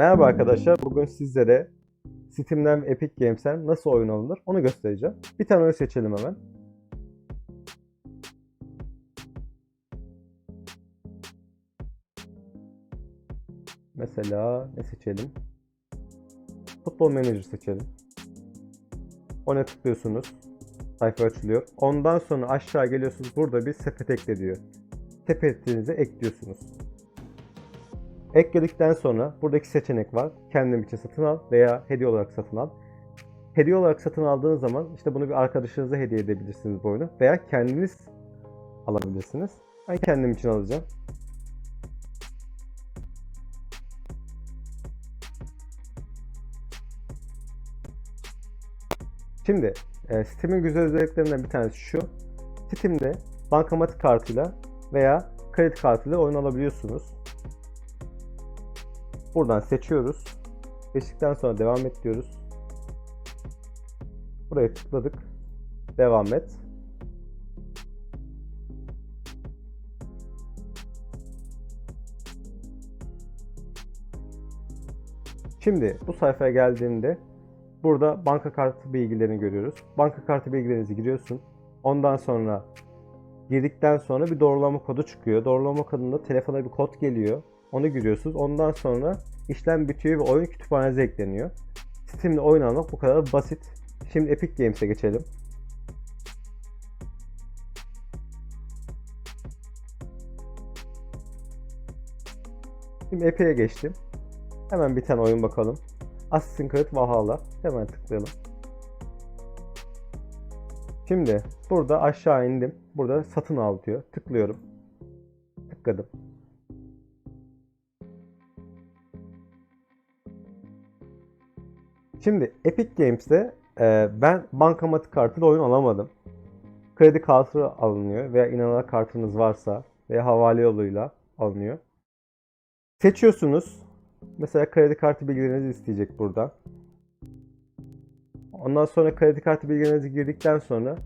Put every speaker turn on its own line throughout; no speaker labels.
Merhaba arkadaşlar. Bugün sizlere Steam'den Epic Games'ten nasıl oyun alınır onu göstereceğim. Bir tane oyun seçelim hemen. Mesela ne seçelim? Futbol Manager seçelim. Ona tıklıyorsunuz. Sayfa açılıyor. Ondan sonra aşağı geliyorsunuz. Burada bir sepet ekle diyor. Sepetinize ekliyorsunuz. Ekledikten sonra buradaki seçenek var. Kendim için satın al veya hediye olarak satın al. Hediye olarak satın aldığınız zaman işte bunu bir arkadaşınıza hediye edebilirsiniz bu oyunu. Veya kendiniz alabilirsiniz. Ben kendim için alacağım. Şimdi e, Steam'in güzel özelliklerinden bir tanesi şu. Steam'de bankamatik kartıyla veya kredi kartıyla oyun alabiliyorsunuz. Buradan seçiyoruz. Seçtikten sonra devam et diyoruz. Buraya tıkladık. Devam et. Şimdi bu sayfaya geldiğimde burada banka kartı bilgilerini görüyoruz. Banka kartı bilgilerinizi giriyorsun. Ondan sonra girdikten sonra bir doğrulama kodu çıkıyor. Doğrulama kodunda telefona bir kod geliyor. Onu giriyorsunuz. Ondan sonra işlem bitiyor ve oyun kütüphanenize ekleniyor. Steam'de oyun almak bu kadar basit. Şimdi Epic Games'e geçelim. Şimdi Epic'e geçtim. Hemen bir tane oyun bakalım. Assassin's Creed Valhalla. Hemen tıklayalım. Şimdi burada aşağı indim. Burada satın al diyor. Tıklıyorum. Tıkladım. Şimdi Epic Games'te e, ben bankamatik kartıyla oyun alamadım. Kredi kartı alınıyor veya inanılmaz kartınız varsa veya havale yoluyla alınıyor. Seçiyorsunuz. Mesela kredi kartı bilgilerinizi isteyecek burada. Ondan sonra kredi kartı bilgilerinizi girdikten sonra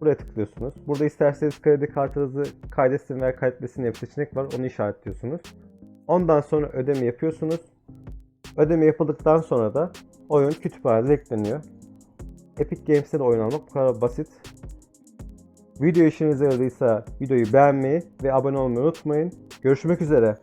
buraya tıklıyorsunuz. Burada isterseniz kredi kartınızı kaydetsin veya kaydetmesin diye bir seçenek var. Onu işaretliyorsunuz. Ondan sonra ödeme yapıyorsunuz. Ödeme yapıldıktan sonra da oyun kütüphanede ekleniyor. Epic Games'te de oyun bu kadar basit. Video işinize yaradıysa videoyu beğenmeyi ve abone olmayı unutmayın. Görüşmek üzere.